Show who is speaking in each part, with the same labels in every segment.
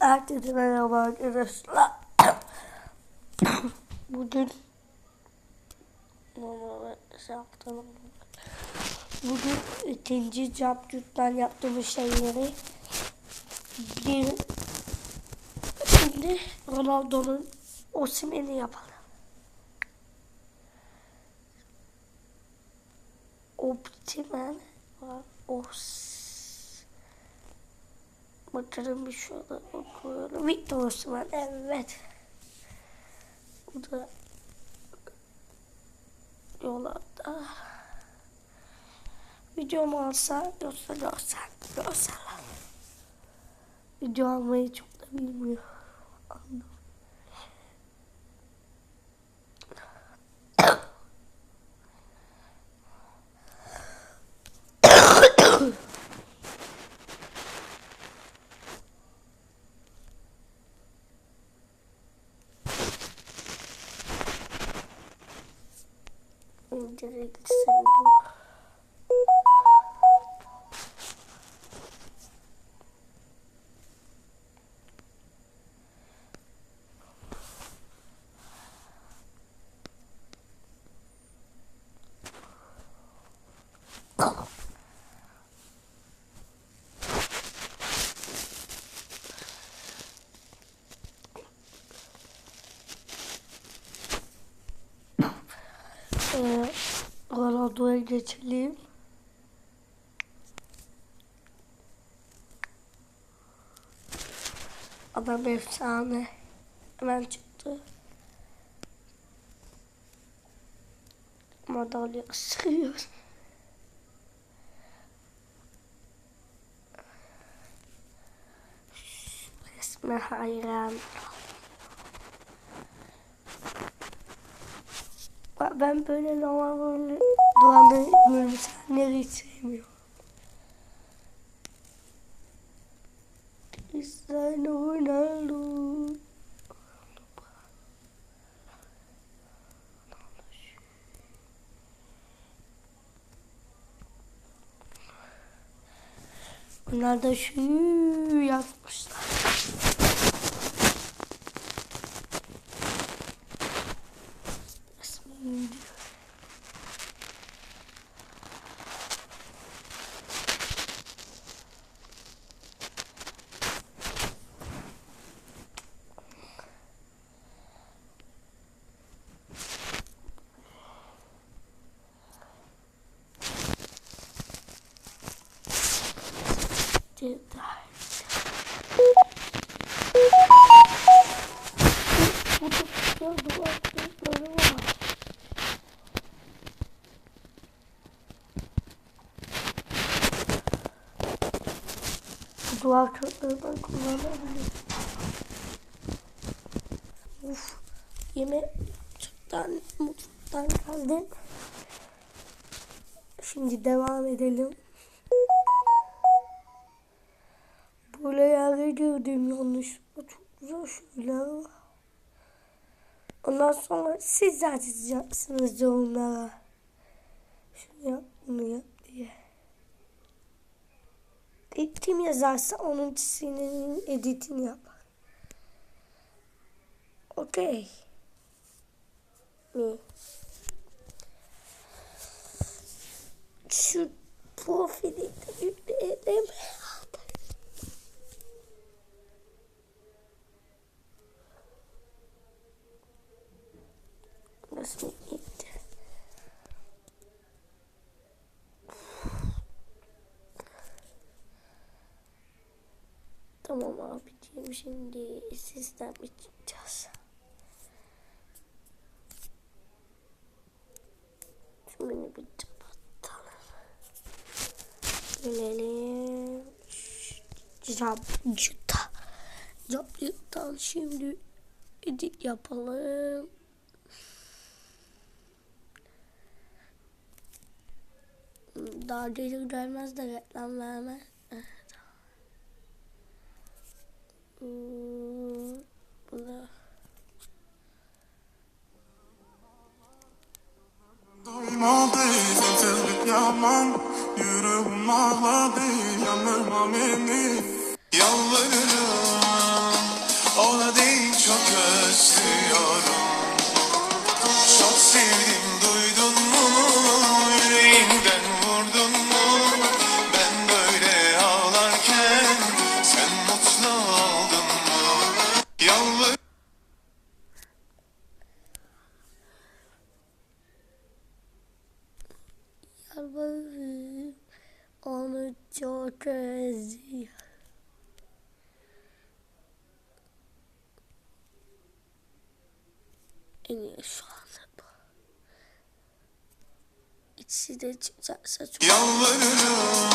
Speaker 1: Herkese merhaba arkadaşlar. Bugün şey yaptım. Bugün ikinci capcuttan yaptığımız şeyleri bir şimdi Ronaldo'nun Osimhen'i yapalım. Optimen var. Os Bakalım bir şurada okuyorum. Victor Osimhen evet. Bu da yollarda. Video mu alsa yoksa görsel. Görsel. Video almayı çok da bilmiyor. Anladım. Geçelim. Adam efsane. Hemen çıktı. Madalya sığıyor. Resme hayran. Ben böyle normal böyle doğanı böyle sahneleri hiç sevmiyorum. Cristiano Ronaldo. Bunlar da şu yapmışlar. Kırıklarından kullanabilirim. Uf. Yeme çoktan mutfaktan geldim. Şimdi devam edelim. Yerlere girdim yanlışlıkla. Çok güzel şeyler. Ondan sonra siz zaten yazacaksınız yorumlara. Şunu yap, bunu yap Kim yazarsa onun çiziminin editini yapar. Okey. Mi? Şu profili de yükleyelim. Resmi gitti. Tamam şimdi sistem çıkacağız. Şunu bir kapatalım. Gelelim. Cabcuta. Cabcutan şimdi edit yapalım. Daha gelir gelmez de reklam
Speaker 2: bunu Yaman. Yalvarırım
Speaker 1: ona değil çok özlüyorum. Çok sevdim. İkisi de çıkacaksa çok
Speaker 2: Yalvarırım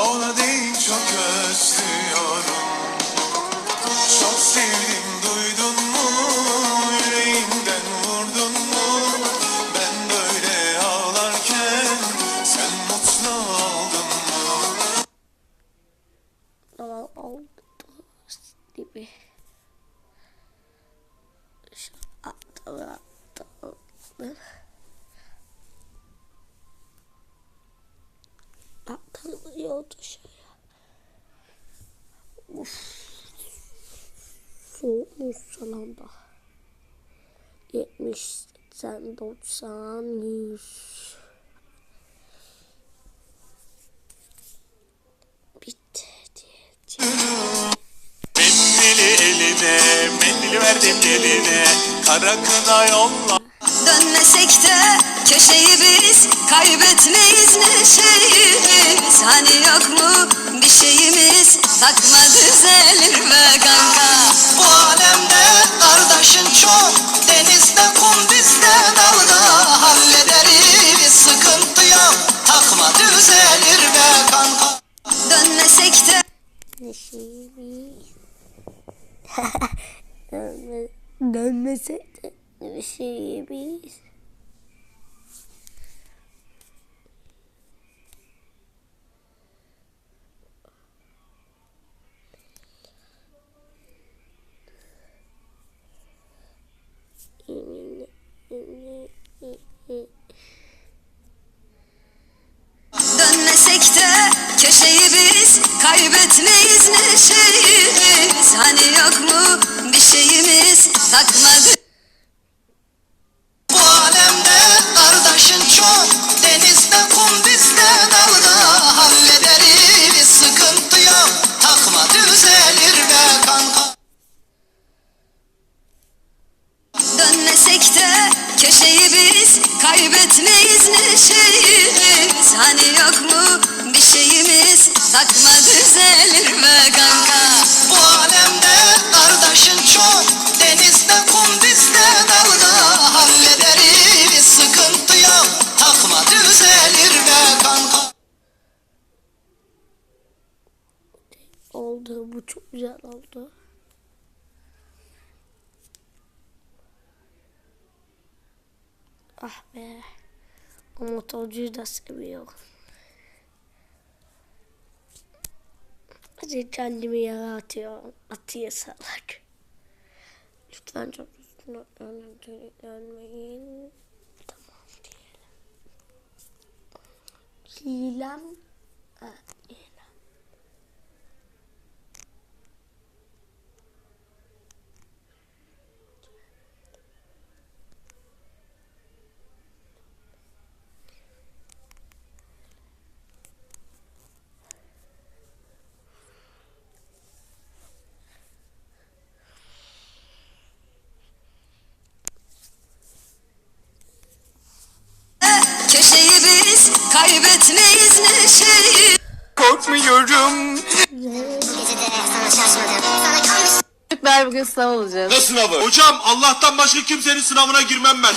Speaker 2: ona değil çok özlüyorum Çok sevdim duydun mu yüreğimden vurdun mu Ben böyle ağlarken sen mutlu oldun mu
Speaker 1: zaman oldu gibi. Şu atlı atlı. Atılıyordu şöyle. Uf. Soğukmuş son da. 70, 80, 90, 100. Bitti.
Speaker 2: Mendili eline, mendili verdim eline Kara kına yolla
Speaker 3: Dönmesek de köşeyi biz kaybetmeyiz neşeyi Hani yok mu? Bir şeyimiz takma düzelir be kanka.
Speaker 4: Bu alemde kardeşin çok Denizde kum bizde dalga Hallederiz. Sıkıntı yok Takma düzelir be kanka.
Speaker 3: Dönmesek de.
Speaker 1: Dönme, dönmesek de
Speaker 4: düzelir be kanka Bu alemde kardeşin çok Denizde kum bizde dalga Hallederiz sıkıntı yok Takma düzelir be kanka
Speaker 1: Oldu bu çok güzel oldu. Ah be. O motorcuyu da seviyorum. Hadi kendimi yere atıyorum. Atıyor salak. Lütfen çok üstüne dönmeyin. Tamam diyelim. Hilem. Ha,
Speaker 5: Çocuklar bugün sınav olacağız.
Speaker 6: Ne sınavı? Hocam Allah'tan başka kimsenin sınavına girmem ben.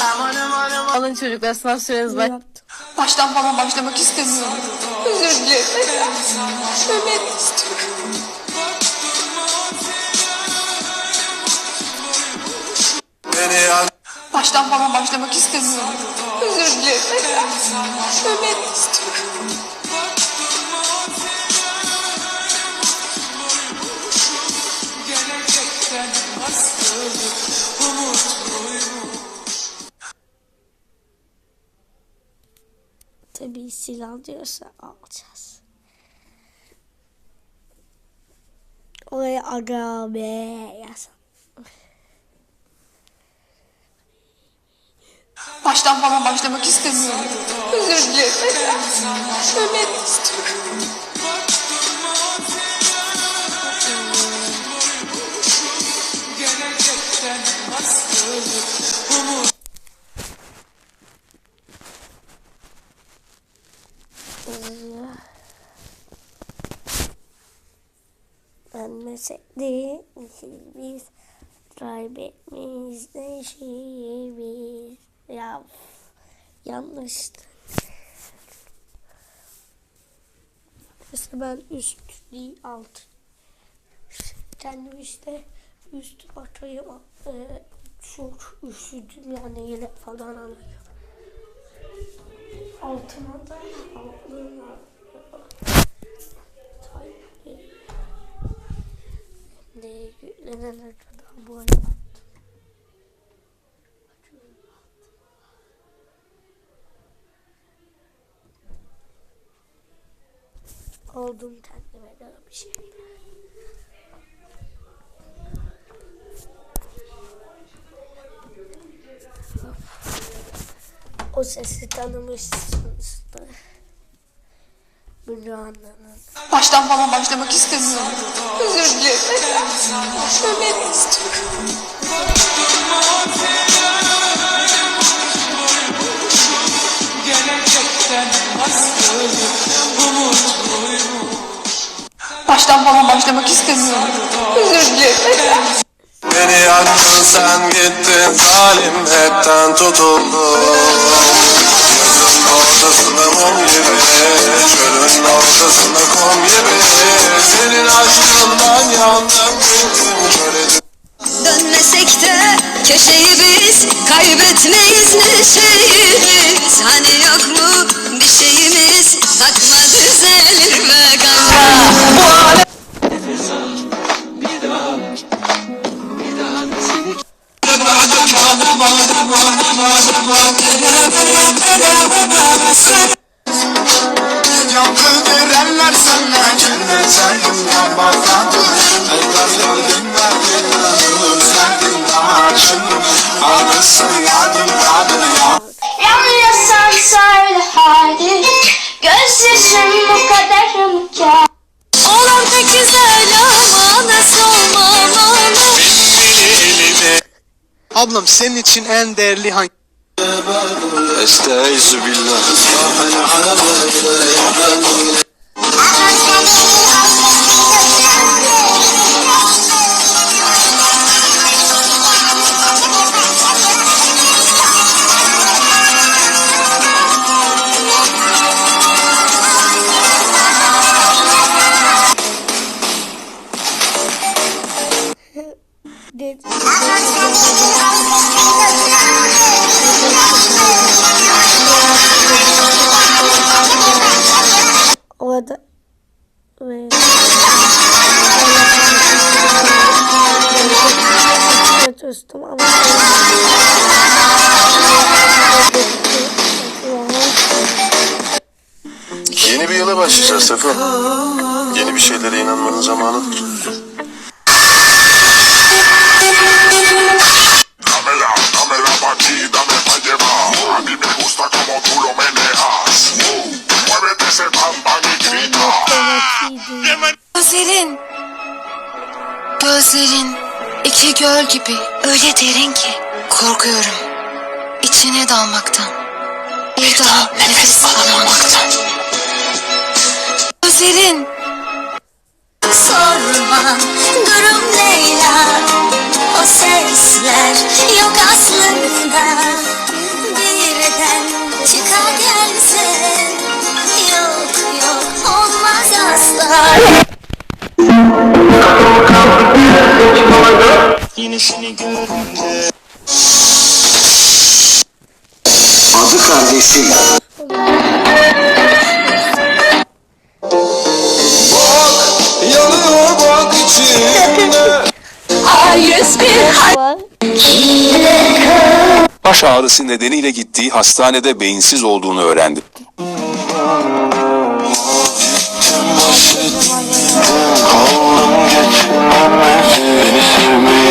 Speaker 5: Alın çocuklar sınav süreniz baş.
Speaker 7: Baştan falan başlamak istemiyorum. Özür dilerim. Ölmek istiyorum. Baştan falan başlamak istemiyorum. Özür dilerim. Ölmek istiyorum.
Speaker 1: Tabii silah diyorsa alacağız. Oraya aga be yazın.
Speaker 7: Baştan falan başlamak istemiyorum. Özür dilerim. Ölmek istiyorum.
Speaker 1: Dönmesek de biz kaybetmeyiz neşeyi Ya yanlıştı. Mesela ben üst değil alt. Kendim işte üst atayım. E, çok üşüdüm yani yelek falan alıyorum. Altıma da ne yüklenene kadar bu arada. Oldum kendime göre bir şey. O sesi tanımışsınızdır.
Speaker 7: Baştan falan başlamak istemiyorum. Özür dilerim. Ölmek istiyorum. Baştan falan başlamak istemiyorum. Özür dilerim.
Speaker 2: Beni yaktın sen gittin zalim hepten tutuldum Gözün ortasında mum gibi Çölün ortasında kum gibi. Senin aşkından yandım gittim köle
Speaker 3: Dönmesek de köşeyi biz kaybetmeyiz neşeyi biz Hani yok mu bir şeyimiz? Takma düzelir be kanka Olan pek güzel ama nasıl
Speaker 2: eline
Speaker 8: Ablam senin için en değerli hangi?
Speaker 2: Estağfirullah
Speaker 1: Dedi.
Speaker 2: Yeni bir yıla başlayacağız Sefa Yeni bir şeylere inanmanın zamanıdır.
Speaker 3: Gözlerin Gözlerin iki göl gibi öyle derin ki korkuyorum. İçine dalmaktan bir daha nefes alamaktan Gözlerin Sorma durum Leyla. O sesler yok aslında. Birden çıkar gelsin Yok yok olmaz asla.
Speaker 4: Adı kardeşim
Speaker 9: baş ağrısı nedeniyle gittiği hastanede beyinsiz olduğunu öğrendi. Beni sevmeyi